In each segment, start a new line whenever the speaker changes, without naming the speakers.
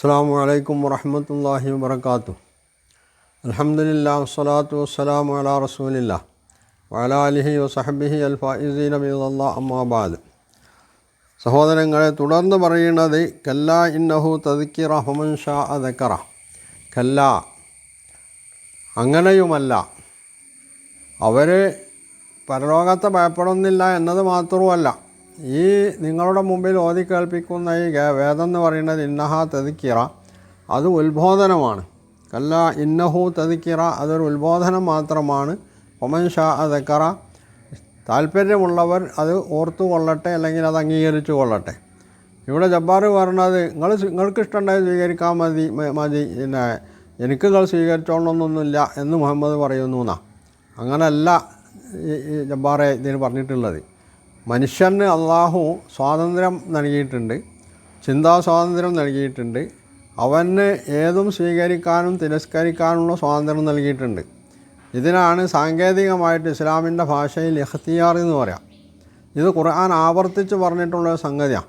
അസ്സാം വലൈക്കും വറഹമത്തല്ലാഹി വബർക്കാത്തു അലഹമുല്ലാ വസ്സലാത്തു വസ്സലാമു അലാ റസൂലില്ല വഅലാ അലിഹി വസഹബിഹി അൽഫായിസീൻ അബിദല്ലാ അമ്മാബാദ് സഹോദരങ്ങളെ തുടർന്ന് പറയുന്നത് കല്ല ഇന്നഹു തദിക്കിറ ഹുമൻ ഷാ അദക്കറ കല്ല അങ്ങനെയുമല്ല. അവർ പരലോകത്തെ ഭയപ്പെടുന്നില്ല എന്നത് മാത്രവുമല്ല. ഈ നിങ്ങളുടെ മുമ്പിൽ ഓതി കേൾപ്പിക്കുന്ന ഈ വേദം എന്ന് പറയുന്നത് ഇന്നഹ തെതിക്കിറ അത് ഉത്ബോധനമാണ്. കല്ല ഇന്നഹു തെതിക്കിറ അതൊരു ഉത്ബോധനം മാത്രമാണ്. ഒമൻ ഷാ അതക്കറ താല്പര്യമുള്ളവർ അത് ഓർത്തു കൊള്ളട്ടെ അല്ലെങ്കിൽ അത് അംഗീകരിച്ചു കൊള്ളട്ടെ. ഇവിടെ ജബ്ബാർ പറഞ്ഞത് നിങ്ങൾ നിങ്ങൾക്ക് ഇഷ്ടമുണ്ടായി സ്വീകരിക്കാൻ മതി മതി. പിന്നെ എനിക്ക് നിങ്ങൾ സ്വീകരിച്ചോളണമെന്നൊന്നുമില്ല എന്ന് മുഹമ്മദ് പറയുന്നു എന്നാ. അങ്ങനല്ല ജബ്ബാറെ ഇതിന് പറഞ്ഞിട്ടുള്ളത്. മനുഷ്യന് അള്ളാഹു സ്വാതന്ത്ര്യം നൽകിയിട്ടുണ്ട് ചിന്താ സ്വാതന്ത്ര്യം നൽകിയിട്ടുണ്ട് അവന് ഏതും സ്വീകരിക്കാനും തിരസ്കരിക്കാനുള്ള സ്വാതന്ത്ര്യം നൽകിയിട്ടുണ്ട്. ഇതിനാണ് സാങ്കേതികമായിട്ട് ഇസ്ലാമിന്റെ ഭാഷയിൽ എഹ്തിയാർ എന്ന് പറയാം. ഇത് ഖുർആൻ ആവർത്തിച്ച് പറഞ്ഞിട്ടുള്ള സംഗതിയാണ്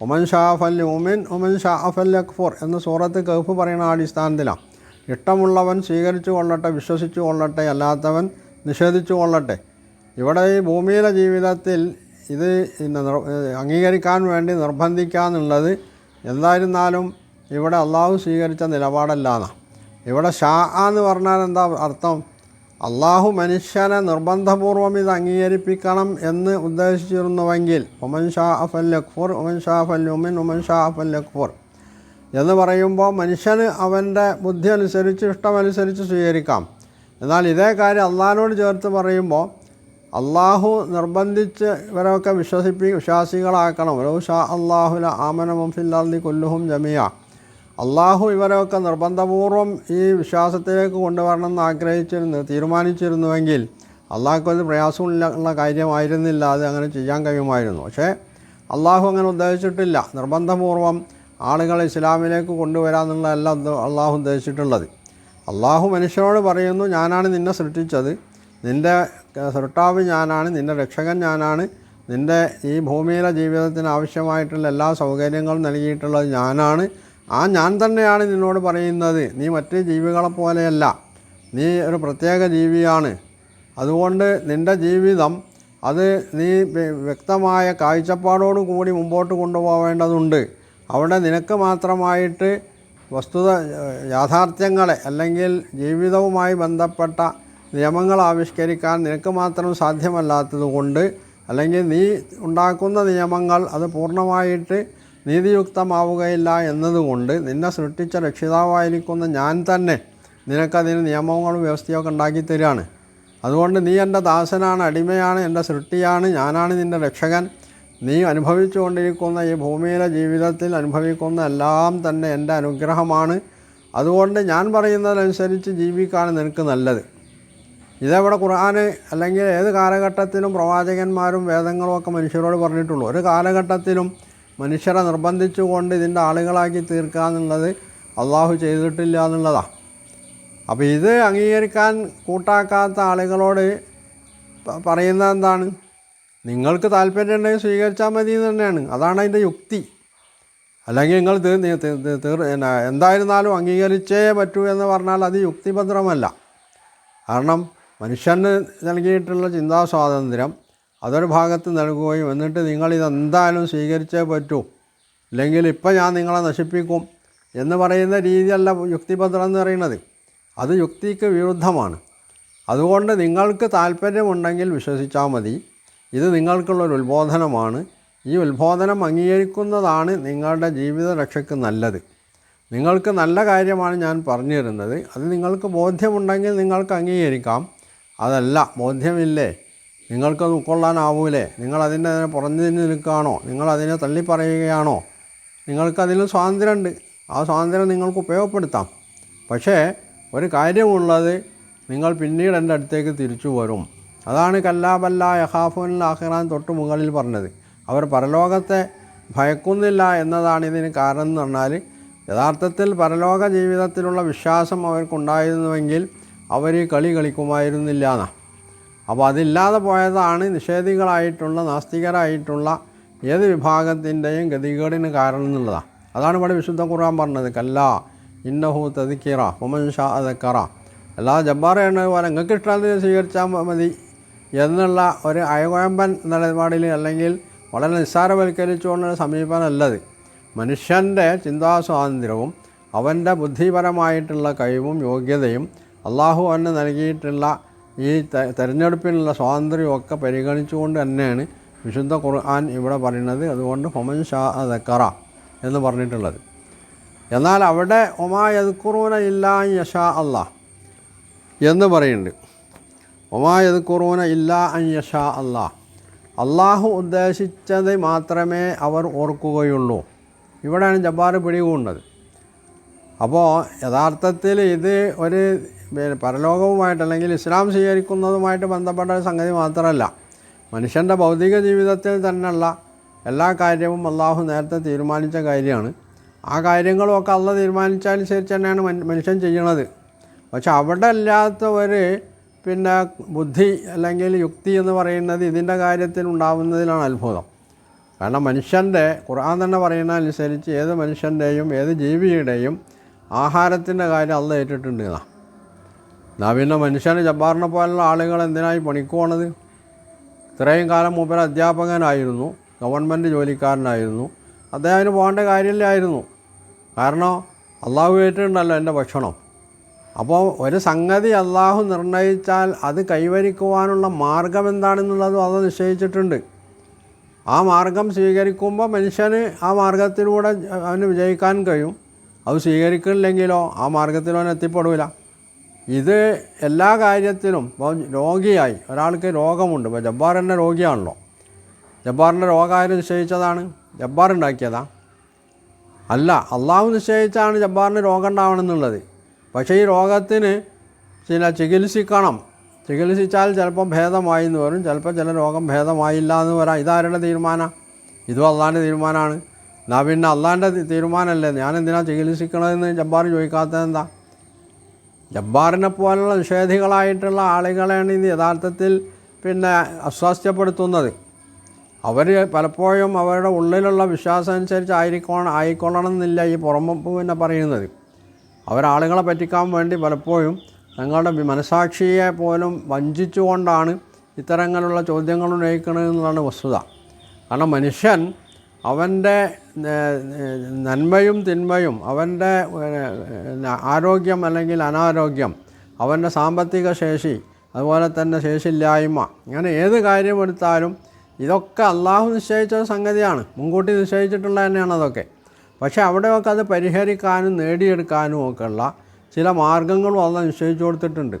ഒമൻ ഷാഫൽ ഉമിൻ ഉമൻ ഷാഫൽ അക്ഫുർ എന്ന സൂറത്ത് കഹഫ് പറയുന്ന അടിസ്ഥാനത്തിലാണ് ഇഷ്ടമുള്ളവൻ സ്വീകരിച്ചു കൊള്ളട്ടെ വിശ്വസിച്ചു കൊള്ളട്ടെ അല്ലാത്തവൻ നിഷേധിച്ചു കൊള്ളട്ടെ. ഇവിടെ ഈ ഭൂമിയിലെ ജീവിതത്തിൽ ഇത് അംഗീകരിക്കാൻ വേണ്ടി നിർബന്ധിക്കുക എന്നുള്ളത് എന്തായിരുന്നാലും ഇവിടെ അള്ളാഹു സ്വീകരിച്ച നിലപാടല്ലാന്നാണ് ഇവിടെ ഷാ എന്ന് പറഞ്ഞാൽ എന്താ അർത്ഥം? അള്ളാഹു മനുഷ്യനെ നിർബന്ധപൂർവം ഇത് അംഗീകരിപ്പിക്കണം എന്ന് ഉദ്ദേശിച്ചിരുന്നുവെങ്കിൽ ഉമൻ ഷാ അഫൽ അക്ഫുർ ഒമൻ ഷാ അഫൽ ഉമിൻ ഒമൻ ഷാ അഫൽ അക്ഫുർ എന്ന് പറയുമ്പോൾ മനുഷ്യന് അവന്റെ ബുദ്ധി അനുസരിച്ച് ഇഷ്ടമനുസരിച്ച് സ്വീകരിക്കാം. എന്നാൽ ഇതേ കാര്യം അള്ളാഹിനോട് ചേർത്ത് പറയുമ്പോൾ അള്ളാഹു നിർബന്ധിച്ച് ഇവരൊക്കെ വിശ്വസിപ്പി വിശ്വാസികളാക്കണം. ഒരു ഷാ അള്ളാഹുല ആമന മുഫില്ലാന്തി കൊല്ലുഹും ജമിയ അള്ളാഹു ഇവരൊക്കെ നിർബന്ധപൂർവം ഈ വിശ്വാസത്തിലേക്ക് കൊണ്ടുവരണമെന്ന് ആഗ്രഹിച്ചിരുന്നു തീരുമാനിച്ചിരുന്നുവെങ്കിൽ അള്ളാഹുക്കൊരു പ്രയാസമുള്ള കാര്യമായിരുന്നില്ല. അത് അങ്ങനെ ചെയ്യാൻ കഴിയുമായിരുന്നു. പക്ഷേ അള്ളാഹു അങ്ങനെ ഉദ്ദേശിച്ചിട്ടില്ല. നിർബന്ധപൂർവം ആളുകളെ ഇസ്ലാമിലേക്ക് കൊണ്ടുവരാമെന്നുള്ളതല്ല അള്ളാഹു ഉദ്ദേശിച്ചിട്ടുള്ളത്. അള്ളാഹു മനുഷ്യനോട് പറയുന്നു ഞാനാണ് നിന്നെ സൃഷ്ടിച്ചത്. നിന്റെ സൃഷ്ടാവ് ഞാനാണ് നിന്റെ രക്ഷകൻ ഞാനാണ് നിന്റെ ഈ ഭൂമിയിലെ ജീവിതത്തിന് ആവശ്യമായിട്ടുള്ള എല്ലാ സൗകര്യങ്ങളും നൽകിയിട്ടുള്ളത് ഞാനാണ്. ആ ഞാൻ തന്നെയാണ് നിന്നോട് പറയുന്നത്. നീ മറ്റ് ജീവികളെ പോലെയല്ല. നീ ഒരു പ്രത്യേക ജീവിയാണ്. അതുകൊണ്ട് നിന്റെ ജീവിതം അത് നീ വ്യക്തമായ കാഴ്ചപ്പാടോടു കൂടി മുമ്പോട്ട് കൊണ്ടുപോവേണ്ടതുണ്ട്. അവിടെ നിനക്ക് മാത്രമായിട്ട് വസ്തുത യാഥാർത്ഥ്യങ്ങളെ അല്ലെങ്കിൽ ജീവിതവുമായി ബന്ധപ്പെട്ട നിയമങ്ങൾ ആവിഷ്കരിക്കാൻ നിനക്ക് മാത്രം സാധ്യമല്ലാത്തതുകൊണ്ട് അല്ലെങ്കിൽ നീ ഉണ്ടാക്കുന്ന നിയമങ്ങൾ അത് പൂർണമായിട്ട് നീതിയുക്തമാവുകയില്ല എന്നതുകൊണ്ട് നിന്നെ സൃഷ്ടിച്ച രക്ഷിതാവായിരിക്കുന്ന ഞാൻ തന്നെ നിനക്കതിന് നിയമങ്ങളും വ്യവസ്ഥയൊക്കെ ഉണ്ടാക്കി തരികയാണ് അതുകൊണ്ട് നീ എന്റെ ദാസനാണ് അടിമയാണ് എന്റെ സൃഷ്ടിയാണ് ഞാനാണ് നിന്റെ രക്ഷകൻ. നീ അനുഭവിച്ചു കൊണ്ടിരിക്കുന്ന ഈ ഭൂമിയിലെ ജീവിതത്തിൽ അനുഭവിക്കുന്ന എല്ലാം തന്നെ എന്റെ അനുഗ്രഹമാണ്. അതുകൊണ്ട് ഞാൻ പറയുന്നതനുസരിച്ച് ജീവിക്കാൻ നിനക്ക് നല്ലത്. ഇതവിടെ ഖുർആൻ അല്ലെങ്കിൽ ഏത് കാലഘട്ടത്തിലും പ്രവാചകന്മാരും വേദങ്ങളും ഒക്കെ മനുഷ്യരോട് പറഞ്ഞിട്ടുള്ളൂ. ഒരു കാലഘട്ടത്തിലും മനുഷ്യരെ നിർബന്ധിച്ചുകൊണ്ട് ഇതിന്റെ ആളുകളാക്കി തീർക്കുക എന്നുള്ളത് അള്ളാഹു ചെയ്തിട്ടില്ല എന്നുള്ളതാണ് അപ്പോൾ ഇത് അംഗീകരിക്കാൻ കൂട്ടാക്കാത്ത ആളുകളോട് പറയുന്നത് എന്താണ്? നിങ്ങൾക്ക് താല്പര്യം ഉണ്ടെങ്കിൽ സ്വീകരിച്ചാൽ മതി എന്ന് തന്നെയാണ്. അതാണ് അതിന്റെ യുക്തി. അല്ലെങ്കിൽ നിങ്ങൾ എന്തായിരുന്നാലും അംഗീകരിച്ചേ പറ്റൂ എന്ന് പറഞ്ഞാൽ അത് യുക്തിഭദ്രമല്ല. കാരണം മനുഷ്യന് നൽകിയിട്ടുള്ള ചിന്താ സ്വാതന്ത്ര്യം അതൊരു ഭാഗത്ത് നൽകുകയും എന്നിട്ട് നിങ്ങളിതെന്തായാലും സ്വീകരിച്ചേ പറ്റൂ. അല്ലെങ്കിൽ ഇപ്പം ഞാൻ നിങ്ങളെ നശിപ്പിക്കും എന്ന് പറയുന്ന രീതിയല്ല യുക്തിഭദ്രം എന്ന് പറയുന്നത്. അത് യുക്തിക്ക് വിരുദ്ധമാണ്. അതുകൊണ്ട് നിങ്ങൾക്ക് താല്പര്യമുണ്ടെങ്കിൽ വിശ്വസിച്ചാൽ മതി. ഇത് നിങ്ങൾക്കുള്ളൊരു ഉത്ബോധനമാണ്. ഈ ഉത്ബോധനം അംഗീകരിക്കുന്നതാണ് നിങ്ങളുടെ ജീവിത രക്ഷയ്ക്ക് നല്ലത്. നിങ്ങൾക്ക് നല്ല കാര്യമാണ് ഞാൻ പറഞ്ഞു തരുന്നത് അത് നിങ്ങൾക്ക് ബോധ്യമുണ്ടെങ്കിൽ നിങ്ങൾക്ക് അംഗീകരിക്കാം. അതല്ല ബോധ്യമില്ലേ? നിങ്ങൾക്കത് ഉൾക്കൊള്ളാനാവൂലേ? നിങ്ങളതിന്റെ അതിനെ പുറഞ്ഞു നിൽക്കുകയാണോ? നിങ്ങളതിനെ തള്ളിപ്പറയുകയാണോ? നിങ്ങൾക്കതിൽ സ്വാതന്ത്ര്യമുണ്ട്. ആ സ്വാതന്ത്ര്യം നിങ്ങൾക്ക് ഉപയോഗപ്പെടുത്താം. പക്ഷേ ഒരു കാര്യമുള്ളത് നിങ്ങൾ പിന്നീട് എന്റെ അടുത്തേക്ക് തിരിച്ചു വരും. അതാണ് കല്ലാബല്ല യഹാഫുൻ ആഹ്റാൻ തൊട്ട് മുകളിൽ പറഞ്ഞത്. അവർ പരലോകത്തെ ഭയക്കുന്നില്ല എന്നതാണ് ഇതിന് കാരണം എന്ന് പറഞ്ഞാൽ യഥാർത്ഥത്തിൽ പരലോക ജീവിതത്തിലുള്ള വിശ്വാസം അവർക്കുണ്ടായിരുന്നുവെങ്കിൽ അവർ കളി കളിക്കുമായിരുന്നില്ല എന്നാ അപ്പോൾ അതില്ലാതെ പോയതാണ് നിഷേധികളായിട്ടുള്ള നാസ്തികരായിട്ടുള്ള ഏത് വിഭാഗത്തിന്റെയും ഗതികേടിന് കാരണം എന്നുള്ളതാണ് അതാണ് ഇവിടെ വിശുദ്ധ ഖുർആൻ പറഞ്ഞത്. കല്ല ഇന്നഹു തതിക്കിറ ഉമൻ ഷാ അതക്കറ എല്ലാ ജബ്ബാറാണ് പോലെ നിങ്ങൾക്ക് ഇഷ്ടത്തിന് സ്വീകരിച്ചാൽ മതി എന്നുള്ള ഒരു അയകോയമ്പൻ നിലപാടിൽ അല്ലെങ്കിൽ വളരെ നിസ്സാരവൽക്കരിച്ചുകൊണ്ടുള്ള സമീപനമല്ലത് മനുഷ്യന്റെ ചിന്താസ്വാതന്ത്ര്യവും അവന്റെ ബുദ്ധിപരമായിട്ടുള്ള കഴിവും യോഗ്യതയും അള്ളാഹു തന്നെ നൽകിയിട്ടുള്ള ഈ തെരഞ്ഞെടുപ്പിനുള്ള സ്വാതന്ത്ര്യമൊക്കെ പരിഗണിച്ചുകൊണ്ട് തന്നെയാണ് വിശുദ്ധ ഖുർആൻ ഇവിടെ പറയുന്നത്. അതുകൊണ്ട് ഹൊമൻ ഷാ ദക്കറ എന്ന് പറഞ്ഞിട്ടുള്ളത്. എന്നാൽ അവിടെ ഒമാ യദ്ക്കുറൂന ഇല്ലാ യഷാ അള്ളാഹ് എന്ന് പറയുന്നുണ്ട്. ഒമാ യദ്ക്കുറൂന ഇല്ലാ അൻ യഷാ അള്ളാഹ് അള്ളാഹു ഉദ്ദേശിച്ചത് മാത്രമേ അവർ ഓർക്കുകയുള്ളൂ. ഇവിടെയാണ് ജബ്ബാർ പിടികൂടുന്നത്. അപ്പോൾ യഥാർത്ഥത്തിൽ ഇത് ഒരു പിന്നെ പരലോകവുമായിട്ട് അല്ലെങ്കിൽ ഇസ്ലാം സ്വീകരിക്കുന്നതുമായിട്ട് ബന്ധപ്പെട്ട ഒരു സംഗതി മാത്രമല്ല. മനുഷ്യന്റെ ഭൗതിക ജീവിതത്തിൽ തന്നെയുള്ള എല്ലാ കാര്യവും അള്ളാഹു നേരത്തെ തീരുമാനിച്ച കാര്യമാണ്. ആ കാര്യങ്ങളുമൊക്കെ അള്ള തീരുമാനിച്ചനുസരിച്ച് തന്നെയാണ് മനുഷ്യൻ ചെയ്യണത് പക്ഷെ അവിടെ അല്ലാത്ത ഒരു പിന്നെ ബുദ്ധി അല്ലെങ്കിൽ യുക്തി എന്ന് പറയുന്നത് ഇതിന്റെ കാര്യത്തിൽ ഉണ്ടാവുന്നതിലാണ് അത്ഭുതം. കാരണം മനുഷ്യന്റെ ഖുർആൻ തന്നെ പറയുന്ന അനുസരിച്ച് ഏത് മനുഷ്യന്റെയും ഏത് ജീവിയുടെയും ആഹാരത്തിന്റെ കാര്യം അള്ള ഏറ്റിട്ടുണ്ട് എന്നാ പിന്നെ മനുഷ്യന് ജബ്ബാറിനെ പോലുള്ള ആളുകൾ എന്തിനായി പണിക്ക് പോണത് ഇത്രയും കാലം മൂപ്പർ അധ്യാപകനായിരുന്നു ഗവൺമെന്റ് ജോലിക്കാരനായിരുന്നു. അദ്ദേഹത്തിന് പോകേണ്ട കാര്യമില്ലായിരുന്നു. കാരണം അള്ളാഹു ഏറ്റിട്ടുണ്ടല്ലോ എന്റെ ഭക്ഷണം. അപ്പോൾ ഒരു സംഗതി അള്ളാഹു നിർണയിച്ചാൽ അത് കൈവരിക്കുവാനുള്ള മാർഗം എന്താണെന്നുള്ളതും അത് നിശ്ചയിച്ചിട്ടുണ്ട്. ആ മാർഗം സ്വീകരിക്കുമ്പോൾ മനുഷ്യന് ആ മാർഗത്തിലൂടെ അവന് വിജയിക്കാൻ കഴിയും. അത് സ്വീകരിക്കില്ലെങ്കിലോ ആ മാർഗത്തിൽ അവൻ എത്തിപ്പെടില്ല ഇത് എല്ലാ കാര്യത്തിനും ഇപ്പോൾ രോഗിയായി ഒരാൾക്ക് രോഗമുണ്ട്. ഇപ്പോൾ തന്നെ രോഗിയാണല്ലോ. ജബ്ബാറിന്റെ രോഗം നിശ്ചയിച്ചതാണ്. ജബ്ബാർ ഉണ്ടാക്കിയതാ. അല്ല അള്ളാഹു നിശ്ചയിച്ചാണ് ജബ്ബാറിന് രോഗം ഉണ്ടാവണമെന്നുള്ളത് പക്ഷേ ഈ രോഗത്തിന് ചില ചികിത്സിക്കണം. ചികിത്സിച്ചാൽ ചിലപ്പം ഭേദമായി എന്ന് വരും ചിലപ്പോൾ ചില രോഗം ഭേദമായില്ല എന്ന് വരാം ഇതാരുടെ തീരുമാനം? ഇതും അള്ളാന്റെ തീരുമാനമാണ്. എന്നാൽ പിന്നെ അള്ളാന്റെ തീരുമാനമല്ലേ? ഞാൻ എന്തിനാ ചികിത്സിക്കണതെന്ന് ജബ്ബാർ ചോദിക്കാത്തത് എന്താ ജബ്ബാറിനെ പോലുള്ള നിഷേധികളായിട്ടുള്ള ആളുകളെയാണ് ഇത് യഥാർത്ഥത്തിൽ പിന്നെ അസ്വാസ്ഥ്യപ്പെടുത്തുന്നത്. അവർ പലപ്പോഴും അവരുടെ ഉള്ളിലുള്ള വിശ്വാസം അനുസരിച്ച് ആയിരിക്കണം ആയിക്കൊള്ളണം എന്നില്ല ഈ പുറമ്പ് പിന്നെ പറയുന്നത്. അവരാളുകളെ പറ്റിക്കാൻ വേണ്ടി പലപ്പോഴും തങ്ങളുടെ മനസാക്ഷിയെ പോലും വഞ്ചിച്ചുകൊണ്ടാണ് ഇത്തരങ്ങളുള്ള ചോദ്യങ്ങൾ ഉന്നയിക്കുന്നത് എന്നുള്ളതാണ് വസ്തുത. കാരണം മനുഷ്യൻ അവന്റെ നന്മയും തിന്മയും അവന്റെ ആരോഗ്യം അല്ലെങ്കിൽ അനാരോഗ്യം അവന്റെ സാമ്പത്തിക ശേഷി അതുപോലെ തന്നെ ശേഷിയില്ലായ്മ അങ്ങനെ ഏത് കാര്യമെടുത്താലും ഇതൊക്കെ അള്ളാഹു നിശ്ചയിച്ച സംഗതിയാണ്. മുൻകൂട്ടി നിശ്ചയിച്ചിട്ടുള്ള തന്നെയാണ് അതൊക്കെ. പക്ഷേ അവിടെയൊക്കെ അത് പരിഹരിക്കാനും നേടിയെടുക്കാനും ഒക്കെയുള്ള ചില മാർഗങ്ങളും അള്ള നിശ്ചയിച്ചു കൊടുത്തിട്ടുണ്ട്.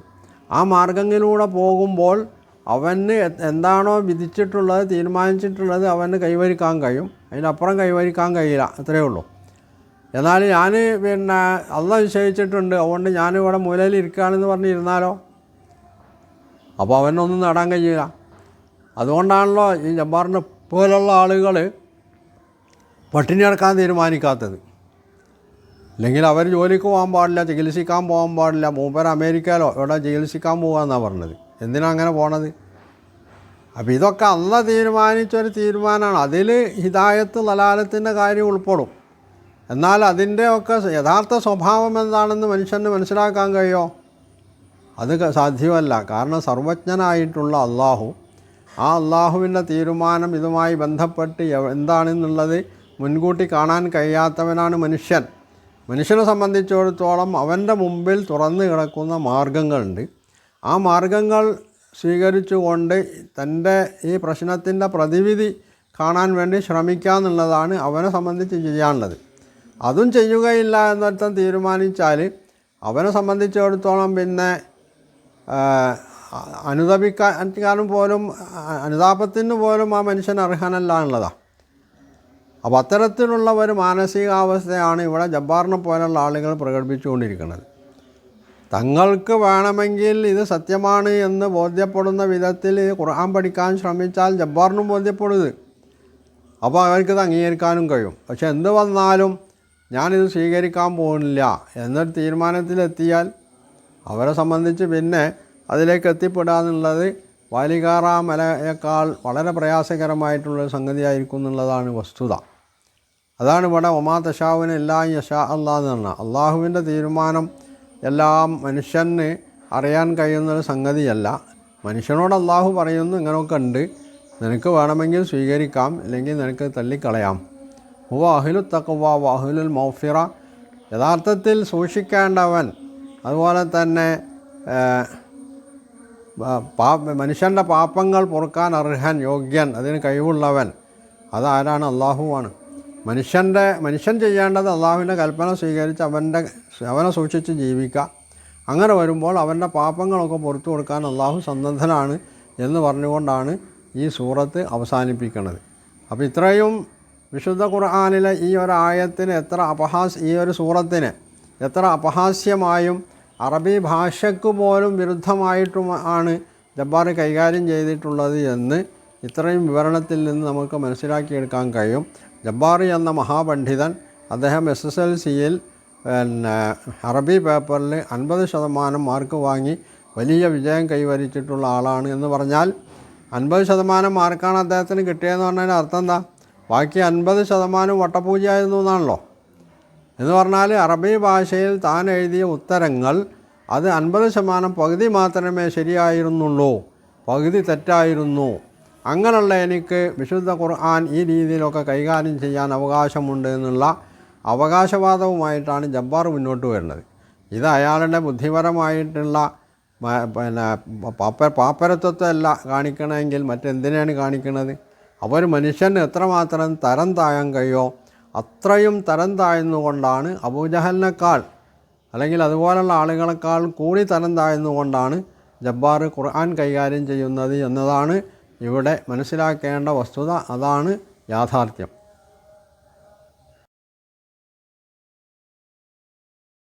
ആ മാർഗങ്ങളിലൂടെ പോകുമ്പോൾ അവന് എന്താണോ വിധിച്ചിട്ടുള്ളത് തീരുമാനിച്ചിട്ടുള്ളത് അവന് കൈവരിക്കാൻ കഴിയും. അതിനപ്പുറം കൈവരിക്കാൻ കഴിയില്ല അത്രയേ ഉള്ളൂ. എന്നാൽ ഞാൻ പിന്നെ അള്ള നിശ്ചയിച്ചിട്ടുണ്ട്. അതുകൊണ്ട് ഞാനിവിടെ മൂലയിൽ ഇരിക്കുകയാണെന്ന് പറഞ്ഞിരുന്നാലോ? അപ്പോൾ അവനൊന്നും നേടാൻ കഴിയില്ല. അതുകൊണ്ടാണല്ലോ ഈ ജബ്ബാറിനെ പോലുള്ള ആളുകൾ പട്ടിണി കിടക്കാൻ തീരുമാനിക്കാത്തത്. അല്ലെങ്കിൽ അവർ ജോലിക്ക് പോകാൻ പാടില്ല ചികിത്സിക്കാൻ പോകാൻ പാടില്ല. മൂപ്പർ അമേരിക്കയിലോ ഇവിടെ ചികിത്സിക്കാൻ പോകുക എന്നാണ് പറഞ്ഞത്. എന്തിനാ അങ്ങനെ പോണത്? അപ്പോൾ ഇതൊക്കെ അന്ന് തീരുമാനിച്ചൊരു തീരുമാനമാണ് അതിൽ ഹിദായത്ത് ലലാലത്തിന്റെ കാര്യം ഉൾപ്പെടും. എന്നാൽ അതിന്റെ ഒക്കെ യഥാർത്ഥ സ്വഭാവം എന്താണെന്ന് മനുഷ്യന് മനസ്സിലാക്കാൻ കഴിയുമോ അത് സാധ്യമല്ല. കാരണം സർവജ്ഞനായിട്ടുള്ള അള്ളാഹു ആ അള്ളാഹുവിന്റെ തീരുമാനം ഇതുമായി ബന്ധപ്പെട്ട് എന്താണെന്നുള്ളത് മുൻകൂട്ടി കാണാൻ കഴിയാത്തവനാണ് മനുഷ്യൻ. മനുഷ്യനെ സംബന്ധിച്ചിടത്തോളം അവന്റെ മുമ്പിൽ തുറന്നു കിടക്കുന്ന മാർഗങ്ങളുണ്ട്. ആ മാർഗങ്ങൾ സ്വീകരിച്ചുകൊണ്ട് തന്റെ ഈ പ്രശ്നത്തിന്റെ പ്രതിവിധി കാണാൻ വേണ്ടി ശ്രമിക്കുക എന്നുള്ളതാണ് അവനെ സംബന്ധിച്ച് ചെയ്യാനുള്ളത്. അതും ചെയ്യുകയില്ല എന്നർത്ഥം തീരുമാനിച്ചാൽ അവനെ സംബന്ധിച്ചിടത്തോളം പിന്നെ അനുതപിക്കാനും പോലും അനുതാപത്തിന് പോലും ആ മനുഷ്യൻ അർഹനല്ല എന്നുള്ളതാണ് അപ്പോൾ അത്തരത്തിലുള്ള ഒരു മാനസികാവസ്ഥയാണ് ഇവിടെ ജബ്ബാറിനെ പോലുള്ള ആളുകൾ പ്രകടിപ്പിച്ചുകൊണ്ടിരിക്കുന്നത്. തങ്ങൾക്ക് വേണമെങ്കിൽ ഇത് സത്യമാണ് എന്ന് ബോധ്യപ്പെടുന്ന വിധത്തിൽ ഖുർആൻ പഠിക്കാൻ ശ്രമിച്ചാൽ ജബ്ബാറിനും ബോധ്യപ്പെടുത്. അപ്പോൾ അവർക്കിത് അംഗീകരിക്കാനും കഴിയും. പക്ഷെ എന്ത് വന്നാലും ഞാനിത് സ്വീകരിക്കാൻ പോകുന്നില്ല എന്നൊരു തീരുമാനത്തിലെത്തിയാൽ അവരെ സംബന്ധിച്ച് പിന്നെ അതിലേക്ക് എത്തിപ്പെടുക എന്നുള്ളത് വാലികാറ മലയേക്കാൾ വളരെ പ്രയാസകരമായിട്ടുള്ള സംഗതിയായിരിക്കും എന്നുള്ളതാണ് വസ്തുത. അതാണ് ഇവിടെ ഒമാ തഷാവിന് എല്ലാ യഷാ എന്ന് പറഞ്ഞാൽ അള്ളാഹുവിന്റെ തീരുമാനം എല്ലാം മനുഷ്യന് അറിയാൻ കഴിയുന്നൊരു സംഗതിയല്ല. മനുഷ്യനോട് അള്ളാഹു പറയുന്നു ഇങ്ങനെയൊക്കെ ഉണ്ട്. നിനക്ക് വേണമെങ്കിൽ സ്വീകരിക്കാം അല്ലെങ്കിൽ നിനക്ക് തള്ളിക്കളയാം. ഓ അഹിലു തക്കുവ വാഹുലുൽ മൗഫിറ. യഥാർത്ഥത്തിൽ സൂക്ഷിക്കേണ്ടവൻ അതുപോലെ തന്നെ പാ മനുഷ്യന്റെ പാപങ്ങൾ പൊറുക്കാൻ അർഹൻ യോഗ്യൻ അതിന് കഴിവുള്ളവൻ അതാരാണ്? അള്ളാഹുവാണ് മനുഷ്യന്റെ മനുഷ്യൻ ചെയ്യേണ്ടത് അള്ളാഹുവിന്റെ കൽപ്പന സ്വീകരിച്ച് അവന്റെ അവനെ സൂക്ഷിച്ച് ജീവിക്കുക. അങ്ങനെ വരുമ്പോൾ അവന്റെ പാപങ്ങളൊക്കെ പുറത്തു കൊടുക്കാൻ അള്ളാഹു സന്നദ്ധനാണ് എന്ന് പറഞ്ഞുകൊണ്ടാണ് ഈ സൂറത്ത് അവസാനിപ്പിക്കുന്നത് അപ്പോൾ ഇത്രയും വിശുദ്ധ ഖുർആാനിലെ ഈ ഒരു ആയത്തിന് എത്ര അപഹാസ് ഈ ഒരു സൂറത്തിന് എത്ര അപഹാസ്യമായും അറബി ഭാഷയ്ക്ക് പോലും വിരുദ്ധമായിട്ടും ആണ് ജബ്ബാർ കൈകാര്യം ചെയ്തിട്ടുള്ളത് എന്ന് ഇത്രയും വിവരണത്തിൽ നിന്ന് നമുക്ക് മനസ്സിലാക്കിയെടുക്കാൻ കഴിയും. ജബ്ബാറി എന്ന മഹാപണ്ഡിതൻ അദ്ദേഹം എസ് എസ് എൽ സിയിൽ പിന്നെ അറബി പേപ്പറിൽ അൻപത് ശതമാനം മാർക്ക് വാങ്ങി വലിയ വിജയം കൈവരിച്ചിട്ടുള്ള ആളാണ് എന്ന് പറഞ്ഞാൽ അൻപത് ശതമാനം മാർക്കാണ് അദ്ദേഹത്തിന് കിട്ടിയതെന്ന് പറഞ്ഞതിന്റെ അർത്ഥം എന്താ? ബാക്കി അൻപത് ശതമാനം വട്ടപൂജയായിരുന്നു എന്നാണല്ലോ. എന്ന് പറഞ്ഞാൽ അറബി ഭാഷയിൽ താൻ എഴുതിയ ഉത്തരങ്ങൾ അത് അൻപത് ശതമാനം പകുതി മാത്രമേ ശരിയായിരുന്നുള്ളൂ. പകുതി തെറ്റായിരുന്നു. അങ്ങനെയുള്ള എനിക്ക് വിശുദ്ധ ഖുർആൻ ഈ രീതിയിലൊക്കെ കൈകാര്യം ചെയ്യാൻ അവകാശമുണ്ട് എന്നുള്ള അവകാശവാദവുമായിട്ടാണ് ജബ്ബാർ മുന്നോട്ട് വരുന്നത്. ഇത് അയാളുടെ ബുദ്ധിപരമായിട്ടുള്ള പിന്നെ പാപ്പ പാപ്പരത്വത്തെയല്ല കാണിക്കണമെങ്കിൽ മറ്റെന്തിനാണ് കാണിക്കുന്നത്? അവർ മനുഷ്യന് എത്രമാത്രം തരം താഴാൻ കഴിയോ അത്രയും തരം താഴ്ന്നുകൊണ്ടാണ് അബൂജഹലിനേക്കാൾ അല്ലെങ്കിൽ അതുപോലുള്ള ആളുകളെക്കാൾ കൂടി തരം താഴ്ന്നുകൊണ്ടാണ് ജബ്ബാർ ഖുർആൻ കൈകാര്യം ചെയ്യുന്നത് എന്നതാണ് ഇവിടെ മനസ്സിലാക്കേണ്ട വസ്തുത അതാണ് യാഥാർത്ഥ്യം.